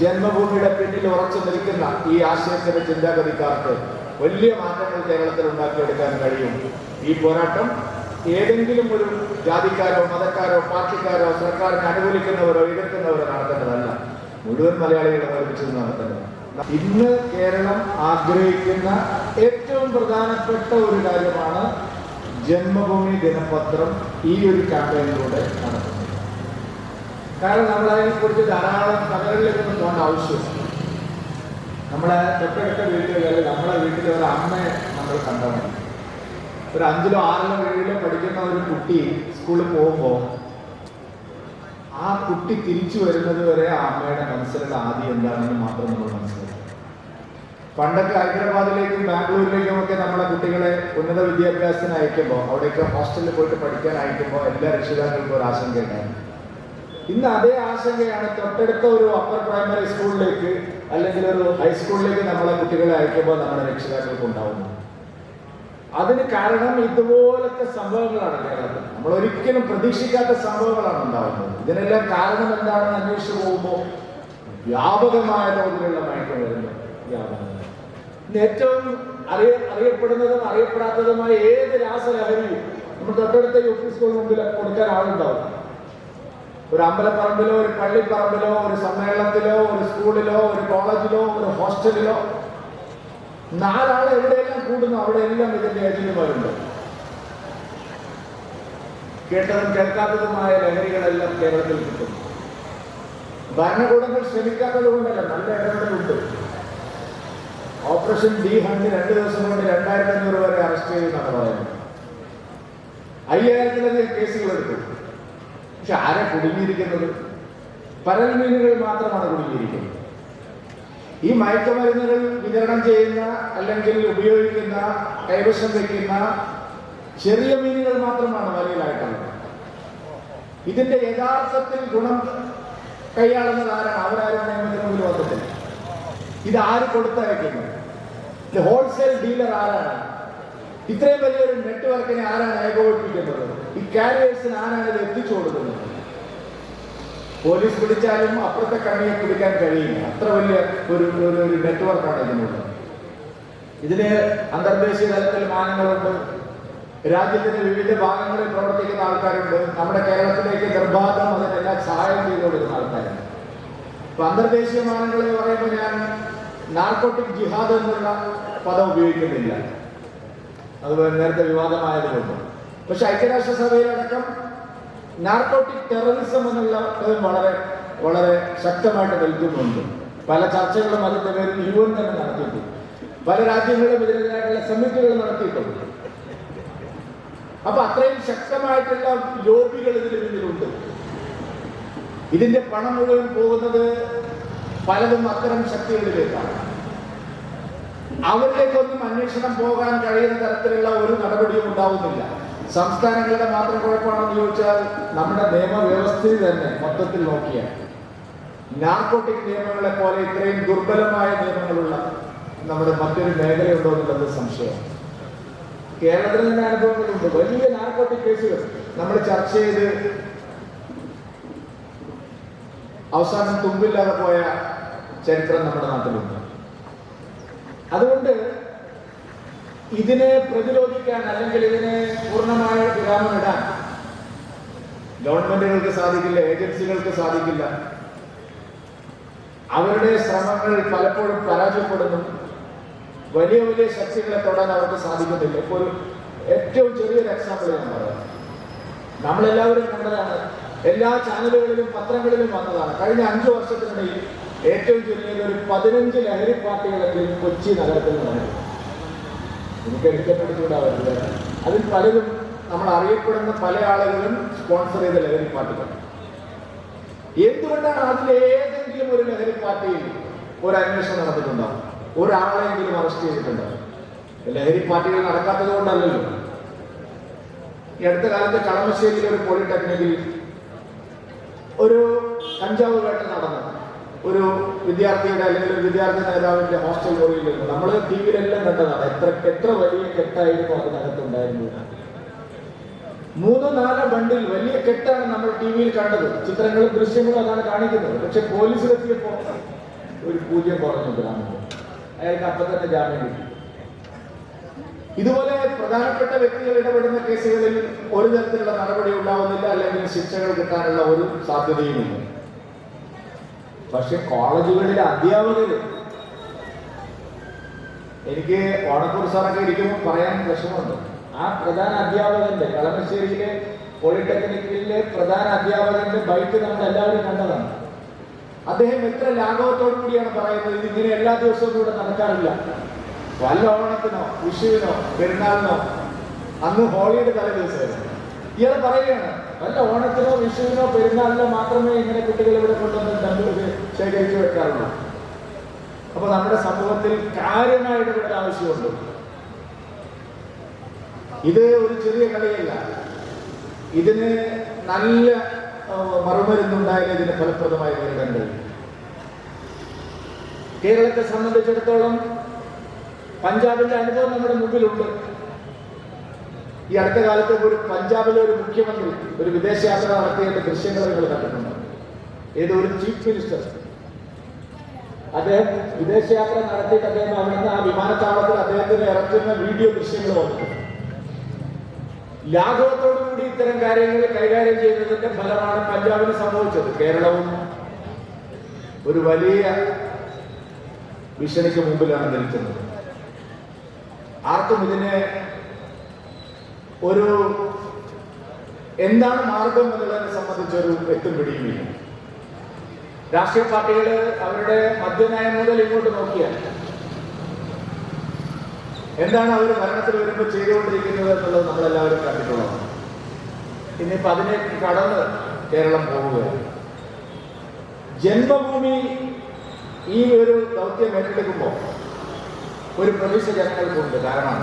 ജന്മഭൂമിയുടെ പിന്നിൽ ഉറച്ചു നിൽക്കുന്ന ഈ ആശയത്തിന്റെ ചിന്താഗതിക്കാർക്ക് വലിയ മാറ്റങ്ങൾ കേരളത്തിൽ ഉണ്ടാക്കിയെടുക്കാൻ കഴിയും. ഈ പോരാട്ടം ഏതെങ്കിലും ഒരു ജാതിക്കാരോ മതക്കാരോ പാർട്ടിക്കാരോ സർക്കാരിനെ അനുകൂലിക്കുന്നവരോ എതിർക്കുന്നവരോ നടത്തേണ്ടതല്ല. മുഴുവൻ മലയാളികളെ ഒരുമിച്ച് നടത്തേണ്ടത്. ഇന്ന് കേരളം ആഗ്രഹിക്കുന്ന ഏറ്റവും പ്രധാനപ്പെട്ട ഒരു കാര്യമാണ് ജന്മഭൂമി ദിനപത്രം ഈ ഒരു ക്യാമ്പയിനിലൂടെ നടത്തുന്നത്. കാരണം നമ്മൾ അതിനെക്കുറിച്ച് ധാരാളം കഥകളിലേക്കൊന്നും പോകേണ്ട ആവശ്യമില്ല. നമ്മളെ തൊട്ടടുത്ത വീട്ടിലെ നമ്മളെ വീട്ടിലെ ഒരു അമ്മയെ നമ്മൾ കണ്ടാൽ ഒരു അഞ്ചിലോ ആറിലോ ഏഴിലോ പഠിക്കുന്ന ഒരു കുട്ടി സ്കൂളിൽ പോകുമ്പോൾ ആ കുട്ടി തിരിച്ചു വരുന്നത് വരെ ആ അമ്മയുടെ മനസ്സിലുള്ള ആദ്യം എന്താണെന്ന് മാത്രം നമ്മൾ മനസ്സിലാക്കും പണ്ടൊക്കെ ഹൈദരാബാദിലേക്കും ബാംഗ്ലൂരിലേക്കും ഒക്കെ നമ്മുടെ കുട്ടികളെ ഉന്നത വിദ്യാഭ്യാസത്തിന് അയക്കുമ്പോൾ അവിടെയൊക്കെ ഹോസ്റ്റലിൽ പോയിട്ട് പഠിക്കാൻ അയക്കുമ്പോൾ എല്ലാ രക്ഷിതാക്കൾക്കും ഒരു ആശങ്ക ഉണ്ടായിരുന്നു. ഇന്ന് അതേ ആശങ്കയാണ് തൊട്ടടുത്ത ഒരു അപ്പർ പ്രൈമറി സ്കൂളിലേക്ക് അല്ലെങ്കിൽ ഒരു ഹൈസ്കൂളിലേക്ക് നമ്മളെ കുട്ടികളെ അയക്കുമ്പോൾ നമ്മുടെ രക്ഷിതാക്കൾക്ക് ഉണ്ടാവുന്നത്. അതിന് കാരണം ഇതുപോലത്തെ സംഭവങ്ങളാണ് കേരളത്തിൽ. നമ്മൾ ഒരിക്കലും പ്രതീക്ഷിക്കാത്ത സംഭവങ്ങളാണ് ഉണ്ടാവുന്നത്. ഇതിനെല്ലാം കാരണം എന്താണെന്ന് അന്വേഷിച്ചു പോകുമ്പോൾ വ്യാപകമായ തോതിലുള്ള മയക്കുമരുന്ന് വ്യാപനം ഇന്ന് ഏറ്റവും അറിയ അറിയപ്പെടുന്നതും അറിയപ്പെടാത്തതുമായ ഏത് രാസലഹരിയും നമ്മൾ തൊട്ടടുത്ത യു പി സ്കൂളിന് മുമ്പിൽ കൊടുക്കാൻ ആളുണ്ടാവും. ഒരു അമ്പലപ്പറമ്പിലോ ഒരു പള്ളിപ്പറമ്പിലോ ഒരു സമ്മേളനത്തിലോ ഒരു സ്കൂളിലോ ഒരു കോളേജിലോ ഒരു ഹോസ്റ്റലിലോ നാലാൾ എവിടെയെല്ലാം കൂടുന്നു അവിടെയെല്ലാം ഇതിന്റെ ഏജന്റുമാരുണ്ട് കേട്ടതും കേൾക്കാത്തതുമായ ലഹരികളെല്ലാം കേരളത്തിൽ കിട്ടും. ഭരണകൂടങ്ങൾ ശ്രമിക്കാത്തത് കൊണ്ടല്ല നല്ല ഇടപെടലുണ്ട്. ഓപ്പറേഷൻ ഡി ഹണ്ട് രണ്ട് ദിവസം കൊണ്ട് രണ്ടായിരത്തി അഞ്ഞൂറ് വരെ അറസ്റ്റ് ചെയ്തെന്നാണ് പറയുന്നത്. അയ്യായിരത്തിലധികം കേസുകൾ എടുത്തു പക്ഷെ ആരാ കുടുങ്ങിയിരിക്കുന്നത്? പരൽ മീനുകൾ മാത്രമാണ് കുടുങ്ങിയിരിക്കുന്നത്. ഈ മയക്കുമരുന്നുകൾ വിതരണം ചെയ്യുന്ന അല്ലെങ്കിൽ ഉപയോഗിക്കുന്ന കൈവശം വയ്ക്കുന്ന ചെറിയ മീനുകൾ മാത്രമാണ് വലയിലായിട്ടുള്ളത്. ഇതിന്റെ യഥാർത്ഥത്തിൽ ഗുണം കൈയാളുന്നത് ആരാണ്? അവരാരും നിയമത്തിന് വന്നിട്ടില്ല. ഇത് ആര് കൊടുത്തയക്കുന്നു? ഹോൾസെയിൽ ഡീലർ ആരാണ്? ഇത്രയും വലിയൊരു നെറ്റ്വർക്കിനെ ആരാണ് ഏകോപിപ്പിക്കുന്നത്? ഈ കാരിയേഴ്സിന് ആരാണ് ഇത് എത്തിച്ചു കൊടുക്കുന്നത്? പോലീസ് പിടിച്ചാലും അപ്പുറത്തെ കണ്ണിയെ പിടിക്കാൻ കഴിയില്ല. അത്ര വലിയ ഒരു ഒരു നെറ്റ്വർക്കാണ് ഇതിനുള്ളത്. ഇതിന് അന്തർദേശീയ തലത്തിൽ മാനങ്ങളുണ്ട്. രാജ്യത്തിന്റെ വിവിധ ഭാഗങ്ങളിൽ പ്രവർത്തിക്കുന്ന ആൾക്കാരുണ്ട്. നമ്മുടെ കേരളത്തിലേക്ക് നിർബാധം അതിനെല്ലാം സഹായം ചെയ്തു കൊടുക്കുന്ന ആൾക്കാരുണ്ട്. അപ്പൊ അന്തർദേശീയ മാനങ്ങൾ എന്ന് പറയുമ്പോൾ ഞാൻ നാർക്കോട്ടിക് ജിഹാദ് എന്നുള്ള പദം ഉപയോഗിക്കുന്നില്ല. അത് നേരത്തെ വിവാദമായതുകൊണ്ട്. പക്ഷെ ഐക്യരാഷ്ട്ര സഭയിലടക്കം നാർക്കോട്ടിക് ടെററിസം എന്നുള്ള വളരെ വളരെ ശക്തമായിട്ട് നൽകുന്നുണ്ട് പല ചർച്ചകളും അതിന്റെ പേരിൽ യു എൻ തന്നെ നടത്തിയിട്ടുണ്ട്. പല രാജ്യങ്ങളും ഇതിനെതിരായിട്ടുള്ള സമ്മിറ്റുകൾ നടത്തിയിട്ടുണ്ട്. അപ്പൊ അത്രയും ശക്തമായിട്ടുള്ള ലോബികൾ ഇതിന് പിന്നിലുണ്ട്. ഇതിന്റെ പണം മുഴുവൻ പോകുന്നത് പലതും അത്തരം ശക്തികളിലേക്കാണ്. അവരിലേക്കൊന്നും അന്വേഷണം പോകാൻ കഴിയുന്ന തരത്തിലുള്ള ഒരു നടപടിയും ഉണ്ടാവുന്നില്ല. സംസ്ഥാനങ്ങളുടെ മാത്രം കുഴപ്പമാണെന്ന് ചോദിച്ചാൽ നമ്മുടെ നിയമവ്യവസ്ഥയിൽ തന്നെ മൊത്തത്തിൽ നോക്കിയാൽ. നാർക്കോട്ടിക് നിയമങ്ങളെ പോലെ ഇത്രയും ദുർബലമായ നിയമങ്ങളുള്ള നമ്മുടെ മറ്റൊരു മേഖലയുണ്ടോ എന്നുള്ളത് സംശയം. കേരളത്തിൽ തന്നെ അനുഭവങ്ങളുണ്ട്. വലിയ നാർക്കോട്ടിക് കേസുകൾ നമ്മൾ ചർച്ച ചെയ്ത് അവസാനം തുമ്പില്ലാതെ പോയ ചരിത്രം നമ്മുടെ നാട്ടിലുണ്ട്. അതുകൊണ്ട് ഇതിനെ പ്രതിരോധിക്കാൻ അല്ലെങ്കിൽ ഇതിനെ പൂർണമായ വിരാമമിടാൻ ഗവൺമെന്റുകൾക്ക് സാധിക്കില്ല ഏജൻസികൾക്ക് സാധിക്കില്ല. അവരുടെ ശ്രമങ്ങൾ പലപ്പോഴും പരാജയപ്പെടുന്നു. വലിയ വലിയ ശക്തികളെ തൊടാൻ അവർക്ക് സാധിക്കുന്നില്ല. ഇപ്പോൾ ഏറ്റവും ചെറിയൊരു എക്സാമ്പിൾ ഞാൻ പറയാം. നമ്മളെല്ലാവരും കണ്ടതാണ്. എല്ലാ ചാനലുകളിലും പത്രങ്ങളിലും വന്നതാണ്. കഴിഞ്ഞ അഞ്ചു വർഷത്തിനിടയിൽ ഏറ്റവും ചെറിയ ഒരു പതിനഞ്ച് ലഹരി പാർട്ടികളെങ്കിലും കൊച്ചി നഗരത്തിൽ നടന്നു. എനിക്ക് എടുക്കപ്പെട്ടുകൂടാവരുത് അതിൽ പലരും നമ്മൾ അറിയപ്പെടുന്ന പല ആളുകളും സ്പോൺസർ ചെയ്ത ലഹരി പാർട്ടികൾ. എന്തുകൊണ്ടാണ് അതിൽ ഏതെങ്കിലും ഒരു ലഹരി പാർട്ടിയിൽ ഒരു അന്വേഷണം നടന്നിട്ടുണ്ടാവും ഒരാളെങ്കിലും അറസ്റ്റ് ചെയ്തിട്ടുണ്ടാവും ലഹരി പാർട്ടികൾ നടക്കാത്തത് കൊണ്ടല്ലല്ലോ. ഈ അടുത്ത കാലത്ത് കളമശ്ശേരിയിലെ ഒരു പോളിടെക്നിക്കിൽ ഒരു കഞ്ചാവ് വേട്ട നടന്നു. ഒരു വിദ്യാർത്ഥിയുടെ അല്ലെങ്കിൽ ഒരു വിദ്യാർത്ഥി നേതാവിന്റെ ഹോസ്റ്റൽ മുറിയിൽ നിന്ന് നമ്മൾ ടി വിയിലെല്ലാം കണ്ടതാണ് എത്ര എത്ര വലിയ കെട്ടായിരുന്നു അതിനകത്തുണ്ടായിരുന്നത്. മൂന്നോ നാലോ ബണ്ടിൽ വലിയ കെട്ടാണ് നമ്മൾ ടി വിയിൽ കണ്ടത്. ചിത്രങ്ങളും ദൃശ്യങ്ങളും അതാണ് കാണിക്കുന്നത്. പക്ഷെ പോലീസിലെത്തിയപ്പോ പൂജ്യം കുറഞ്ഞു ഗ്രാമത്തിൽ അയാൾക്ക് അപ്പം തന്നെ ജാമ്യം കിട്ടി. ഇതുപോലെ പ്രധാനപ്പെട്ട വ്യക്തികൾ ഇടപെടുന്ന കേസുകളിൽ ഒരു തരത്തിലുള്ള നടപടി ഉണ്ടാവുന്നില്ല. അല്ലെങ്കിൽ ശിക്ഷകൾ കിട്ടാനുള്ള ഒരു സാധ്യതയുമില്ല. പക്ഷെ കോളേജുകളിലെ അധ്യാപകർ എനിക്ക് ഓണക്കൂർ സാറൊക്കെ ഇരിക്കുമ്പോൾ പറയാൻ വിഷമമുണ്ട്. ആ പ്രധാന അധ്യാപകന്റെ കളമശ്ശേരിയിലെ പോളിടെക്നിക്കിലെ പ്രധാന അധ്യാപകന്റെ ബൈക്ക് നമ്മൾ എല്ലാവരും കണ്ടതാണ്. അദ്ദേഹം എത്ര ലാഘവത്തോടു കൂടിയാണ് പറയുന്നത് ഇതിങ്ങനെ എല്ലാ ദിവസവും കൂടെ നടക്കാറില്ല. വല്ല ഓണത്തിനോ വിഷുവിനോ പെരുന്നാളിനോ അന്ന് ഹോളിയുടെ തലേ ദിവസമായിരുന്നു ഇയാൾ പറയുകയാണ് വല്ല ഓണത്തിനോ വിഷുവിനോ പെരുന്നാളിനോ മാത്രമേ ഇങ്ങനെ കുട്ടികൾ ഇവിടെ കൊണ്ടുവന്ന് തമ്മിൽ ശേഖരിച്ചു വെക്കാറുള്ളൂ. അപ്പൊ നമ്മുടെ സമൂഹത്തിൽ കാര്യമായിട്ട് ഇവിടെ ആവശ്യമുണ്ട്. ഇത് ഒരു ചെറിയ കളിയല്ല ഇതിന് നല്ല മറുമരുന്നുണ്ടായാലേ ഇതിന് ഫലപ്രദമായി നേരിടാൻ കഴിയും കേരളത്തെ സംബന്ധിച്ചിടത്തോളം പഞ്ചാബിന്റെ അനുഭവം നമ്മുടെ മുമ്പിലുണ്ട്. ഈ അടുത്ത കാലത്ത് ഒരു പഞ്ചാബിലെ ഒരു മുഖ്യമന്ത്രി ഒരു വിദേശയാത്ര നടത്തിയതിന്റെ ദൃശ്യങ്ങൾ നിങ്ങൾ കണ്ടിട്ടുണ്ട്. ഏതോ ഒരു ചീഫ് മിനിസ്റ്റർ. അദ്ദേഹം വിദേശയാത്ര നടത്തിയിട്ട് അദ്ദേഹം അവിടുന്ന് ആ വിമാനത്താവളത്തിൽ അദ്ദേഹത്തിന് ഇറക്കുന്ന വീഡിയോ ദൃശ്യങ്ങൾ വന്നിട്ടുണ്ട്. ലാഘവത്തോടുകൂടി ഇത്തരം കാര്യങ്ങൾ കൈകാര്യം ചെയ്യുന്നതിന്റെ ഫലമാണ് പഞ്ചാബിന് സംഭവിച്ചത്. കേരളവും ഒരു വലിയ ഭീഷണിക്ക് മുമ്പിലാണ് നിൽക്കുന്നത്. ആർക്കും ഇതിനെ ഒരു എന്താണ് മാർഗം എന്നുള്ളതിനെ സംബന്ധിച്ച് ഒരു എത്തും പിടിയുമില്ല രാഷ്ട്രീയ പാർട്ടികൾ അവരുടെ മദ്യനയം മുതൽ ഇങ്ങോട്ട് നോക്കിയാൽ എന്താണ് അവർ ഭരണത്തിൽ വരുമ്പോൾ ചെയ്തുകൊണ്ടിരിക്കുന്നത് എന്നുള്ളത് നമ്മളെല്ലാവരും കണ്ടിട്ടുള്ളതാണ്. ഇന്നിപ്പോ അതിനെ കടന്ന് കേരളം പോവുകയാണ്. ജന്മഭൂമി ഈ ഒരു ദൗത്യം ഏറ്റെടുക്കുമ്പോൾ ഒരു പ്രതീക്ഷ ജനങ്ങൾക്കുണ്ട്. കാരണം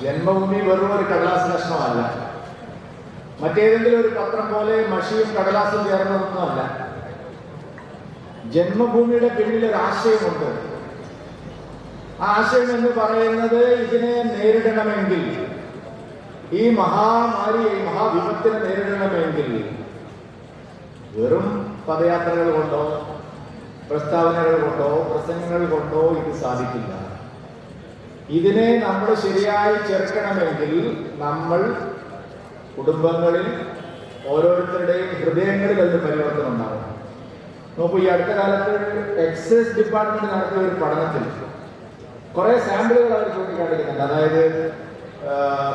ജന്മഭൂമി വെറും ഒരു കടലാസ് കഷ്ണമല്ല മറ്റേതെങ്കിലും ഒരു പത്രം പോലെ മഷിയും കടലാസും ചേർന്നതൊന്നുമല്ല. ജന്മഭൂമിയുടെ പിന്നിൽ ഒരു ആശയമുണ്ട്. ആ ആശയം എന്ന് പറയുന്നത് ഇതിനെ നേരിടണമെങ്കിൽ ഈ മഹാമാരിയെ മഹാവിപത്തിനെ നേരിടണമെങ്കിൽ വെറും പദയാത്രകൾ കൊണ്ടോ പ്രസ്താവനകൾ കൊണ്ടോ പ്രസംഗങ്ങൾ കൊണ്ടോ ഇത് സാധിക്കില്ല. ഇതിനെ നമ്മൾ ശരിയായി ചേർക്കണമെങ്കിൽ നമ്മൾ കുടുംബങ്ങളിൽ ഓരോരുത്തരുടെയും ഹൃദയങ്ങളിൽ അതിന് പരിവർത്തനം ഉണ്ടാവണം. നോക്കൂ ഈ അടുത്ത കാലത്ത് എക്സൈസ് ഡിപ്പാർട്ട്മെന്റ് നടത്തിയ ഒരു പഠനത്തിൽ കുറെ സാമ്പിളുകൾ അവർ ചൂണ്ടിക്കാണിക്കുന്നുണ്ട്. അതായത്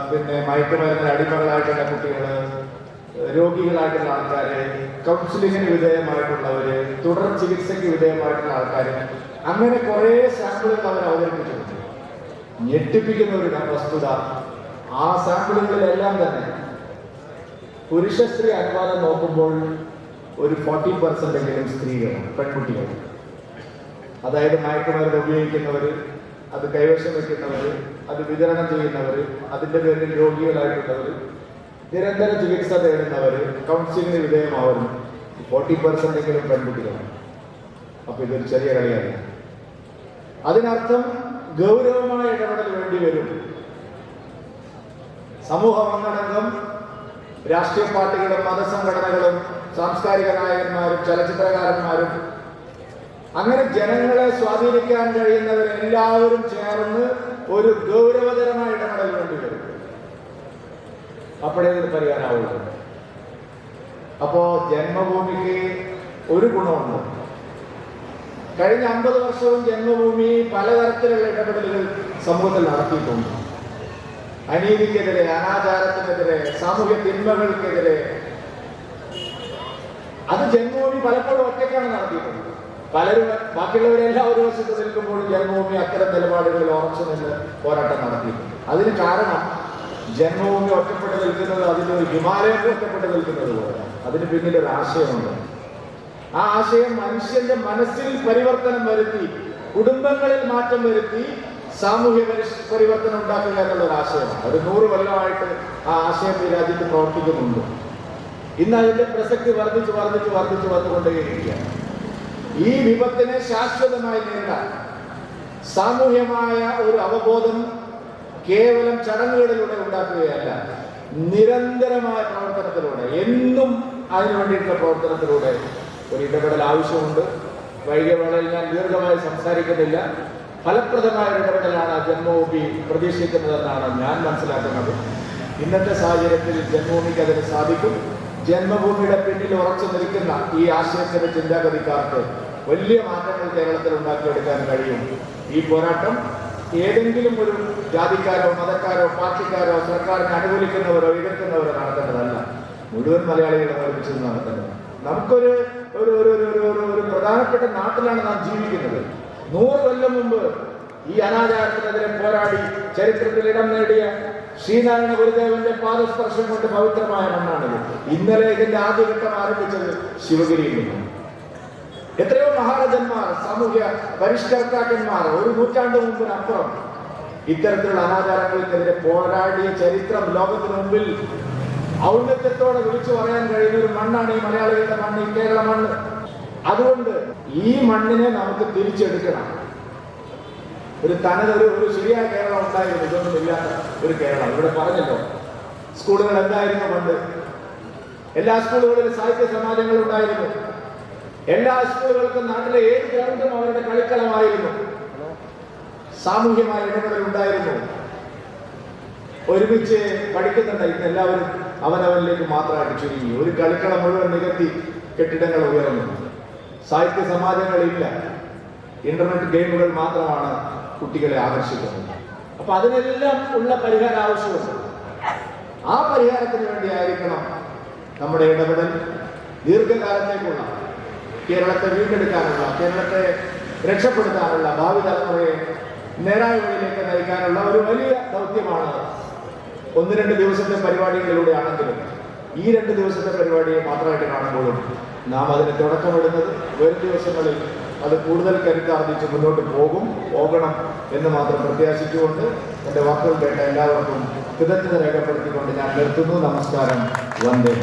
പിന്നെ മയക്കുമരുന്നിന് അടിമകളായിട്ടുള്ള കുട്ടികൾ രോഗികളായിട്ടുള്ള ആൾക്കാര് കൗൺസിലിങ്ങിന് വിധേയമായിട്ടുള്ളവര് തുടർ ചികിത്സയ്ക്ക് വിധേയമായിട്ടുള്ള ആൾക്കാര് അങ്ങനെ കുറെ സാമ്പിളുകൾ അവർ അവതരിപ്പിച്ചിട്ടുണ്ട്. ഞെട്ടിപ്പിക്കുന്ന ഒരു വസ്തുത. ആ സാമ്പിളുകളിലെല്ലാം തന്നെ പുരുഷ സ്ത്രീ അനുപാതം നോക്കുമ്പോൾ ഒരു ഫോർട്ടി പെർസെന്റ് എങ്കിലും സ്ത്രീകളാണ് പെൺകുട്ടികൾ. അതായത് മയക്കുമരുന്ന് ഉപയോഗിക്കുന്നവര് അത് കൈവശം വയ്ക്കുന്നവര് അത് വിതരണം ചെയ്യുന്നവര് അതിന്റെ പേരിൽ രോഗികളായിട്ടുള്ളവര് നിരന്തര ചികിത്സ തേടുന്നവര് കൗൺസിലിംഗിന് വിധേയമാവുന്നു ഫോർട്ടി പെർസെന്റ് എങ്കിലും പെൺകുട്ടികളാണ്. അപ്പൊ ഇതൊരു ചെറിയ കളിയല്ല അതിനർത്ഥം ഗൗരവമായ ഇടപെടൽ വേണ്ടി വരും. സമൂഹം ഒന്നടങ്കം രാഷ്ട്രീയ പാർട്ടികളും മതസംഘടനകളും സാംസ്കാരിക നായകന്മാരും ചലച്ചിത്രകാരന്മാരും അങ്ങനെ ജനങ്ങളെ സ്വാധീനിക്കാൻ കഴിയുന്നവരെല്ലാവരും ചേർന്ന് ഒരു ഗൗരവതരമായ ഇടപെടൽ വേണ്ടി വരും. അപ്പോഴേ ഇത് പരിഹാരമാവുള്ളൂ. അപ്പോ ജന്മഭൂമിക്ക് ഒരു ഗുണമുണ്ട്. കഴിഞ്ഞ അമ്പത് വർഷവും ജന്മഭൂമി പലതരത്തിലുള്ള ഇടപെടലുകൾ സമൂഹത്തിൽ നടത്തിയിട്ടുണ്ട്. അനീതിക്കെതിരെ അനാചാരത്തിനെതിരെ സാമൂഹ്യ തിന്മകൾക്കെതിരെ. അത് ജന്മഭൂമി പലപ്പോഴും ഒറ്റയ്ക്കാണ് നടത്തിയിട്ടുള്ളത് പലരും ബാക്കിയുള്ളവരെല്ലാം ഒരു വശത്ത് നിൽക്കുമ്പോഴും ജന്മഭൂമി അത്തരം നിലപാടുകളിൽ ഉറച്ചു നിന്ന് പോരാട്ടം നടത്തിയിട്ടുണ്ട്. അതിന് കാരണം ജന്മഭൂമി ഒറ്റപ്പെട്ട് നിൽക്കുന്നത് അതിന്റെ ഒരു ഹിമാലയം ഒറ്റപ്പെട്ട് നിൽക്കുന്നത് പോലെ അതിന് പിന്നിൽ ഒരു ആശയമുണ്ട്. ആ ആശയം മനുഷ്യന്റെ മനസ്സിൽ പരിവർത്തനം വരുത്തി കുടുംബങ്ങളിൽ മാറ്റം വരുത്തി സാമൂഹ്യ പരിവർത്തനം ഉണ്ടാക്കുക എന്നുള്ള ഒരു ആശയമാണ്. ഒരു നൂറ് കൊല്ലമായിട്ട് ആ ആശയം ഈ രാജ്യത്ത് പ്രവർത്തിക്കുന്നുണ്ട്. ഇന്ന് അതിന്റെ പ്രസക്തി വർദ്ധിച്ച് വർദ്ധിച്ച് വർദ്ധിച്ച് വന്നുകൊണ്ടേയിരിക്കുകയാണ്. ഈ വിപത്തിനെ ശാശ്വതമായി നേരിടാൻ സാമൂഹ്യമായ ഒരു അവബോധം കേവലം ചടങ്ങുകളിലൂടെ ഉണ്ടാക്കുകയല്ല നിരന്തരമായ പ്രവർത്തനത്തിലൂടെ എന്നും അതിനു വേണ്ടിയിട്ടുള്ള പ്രവർത്തനത്തിലൂടെ ഒരു ഇടപെടൽ ആവശ്യമുണ്ട് വൈകിയ വേളയിൽ ഞാൻ ദീർഘമായി സംസാരിക്കുന്നില്ല. ഫലപ്രദമായ ഇടപെടലാണ് ജന്മഭൂമി പ്രതീക്ഷിക്കുന്നതെന്നാണ് ഞാൻ മനസ്സിലാക്കുന്നത്. ഇന്നത്തെ സാഹചര്യത്തിൽ ജന്മഭൂമിക്ക് അതിന് സാധിക്കും. ജന്മഭൂമിയുടെ പിന്നിൽ ഉറച്ചു നിൽക്കുന്ന ഈ ആശയത്തിന്റെ ചിന്താഗതിക്കാർക്ക് വലിയ മാറ്റങ്ങൾ കേരളത്തിൽ ഉണ്ടാക്കിയെടുക്കാൻ കഴിയും. ഈ പോരാട്ടം ഏതെങ്കിലും ഒരു ജാതിക്കാരോ മതക്കാരോ പാർട്ടിക്കാരോ സർക്കാരിനെ അനുകൂലിക്കുന്നവരോ എതിർക്കുന്നവരോ നടത്തേണ്ടതല്ല. മുഴുവൻ മലയാളികളെ ഒരുമിച്ച് നടത്തേണ്ടത്. നമുക്കൊരു ഒരു ഒരു ഒരു ഒരു ഒരു ഒരു പ്രധാനപ്പെട്ട നാട്ടിലാണ് നാം ജീവിക്കുന്നത്. നൂറ് കൊല്ലം മുമ്പ് ഈ അനാചാരത്തിനെതിരെ പോരാടി ചരിത്രത്തിൽ ഇടം നേടിയ ശ്രീനാരായണ ഗുരുദേവന്റെ പാദസ്പർശം കൊണ്ട് പവിത്രമായ മണ്ണാണിത്. ഇന്നലെ ഇതിന്റെ ആദ്യഘട്ടം ആരംഭിച്ചത് ശിവഗിരിയിൽ നിന്നും എത്രയോ മഹാരാജന്മാർ സാമൂഹ്യ പരിഷ്കർത്താക്കന്മാർ ഒരു നൂറ്റാണ്ട് മുമ്പിനപ്പുറം ഇത്തരത്തിലുള്ള അനാചാരങ്ങൾക്കെതിരെ പോരാടിയ ചരിത്രം ലോകത്തിന് മുമ്പിൽ ഔന്നത്യത്തോടെ വിളിച്ചു പറയാൻ കഴിയുന്ന ഒരു മണ്ണാണ് ഈ മലയാളികളുടെ മണ്ണ് ഈ കേരള മണ്ണ്. അതുകൊണ്ട് ഈ മണ്ണിനെ നമുക്ക് തിരിച്ചെടുക്കണം. ഒരു തനതൊരു ഒരു ശരിയായ കേരളം ഉണ്ടായിരുന്നു ഇതൊന്നും ഇല്ലാത്ത ഒരു കേരളം. ഇവിടെ പറഞ്ഞല്ലോ സ്കൂളുകൾ എന്തായിരുന്നു പണ്ട്? എല്ലാ സ്കൂളുകളിലും സാഹിത്യ സമാജങ്ങൾ ഉണ്ടായിരുന്നു. എല്ലാ സ്കൂളുകൾക്കും നാട്ടിലെ ഏത് ഗ്രൗണ്ടും അവരുടെ കളിക്കളമായിരുന്നു. സാമൂഹ്യമായ ഇടപെടൽ ഉണ്ടായിരുന്നു ഒരുമിച്ച് പഠിക്കുന്നുണ്ട് ഇന്ന് എല്ലാവരും. അവനവനിലേക്ക് മാത്രമായിട്ട് ചുരുങ്ങി. ഒരു കളിക്കള മുഴുവൻ നികത്തി കെട്ടിടങ്ങൾ ഉയർന്നു. സാഹിത്യ സമാജങ്ങളില്ല. ഇന്റർനെറ്റ് ഗെയിമുകൾ മാത്രമാണ് കുട്ടികളെ ആകർഷിക്കുന്നത്. അപ്പൊ അതിനെല്ലാം ഉള്ള പരിഹാര ആവശ്യമുണ്ട്. ആ പരിഹാരത്തിന് വേണ്ടി ആയിരിക്കണം നമ്മുടെ ഇടപെടൽ ദീർഘകാലത്തേക്കുള്ള കേരളത്തെ വീണ്ടെടുക്കാനുള്ള കേരളത്തെ രക്ഷപ്പെടുത്താനുള്ള ഭാവി തലമുറയെ നേരായ വഴിയിലേക്ക് നയിക്കാനുള്ള ഒരു വലിയ ദൗത്യമാണ് ഒന്ന് രണ്ട് ദിവസത്തെ പരിപാടികളിലൂടെ ആണെങ്കിലും ഈ രണ്ട് ദിവസത്തെ പരിപാടിയെ മാത്രമായിട്ട് കാണുമ്പോഴും നാം അതിന് തുടക്കമിടുന്നത് വരും ദിവസങ്ങളിൽ അത് കൂടുതൽ കരുത്താർജിച്ച് മുന്നോട്ട് പോകും പോകണം എന്ന് മാത്രം പ്രത്യാശിച്ചുകൊണ്ട് എന്റെ വാക്കുകൾ കേട്ട എല്ലാവർക്കും കൃതജ്ഞത രേഖപ്പെടുത്തിക്കൊണ്ട് ഞാൻ നിർത്തുന്നു. നമസ്കാരം. വന്ദേ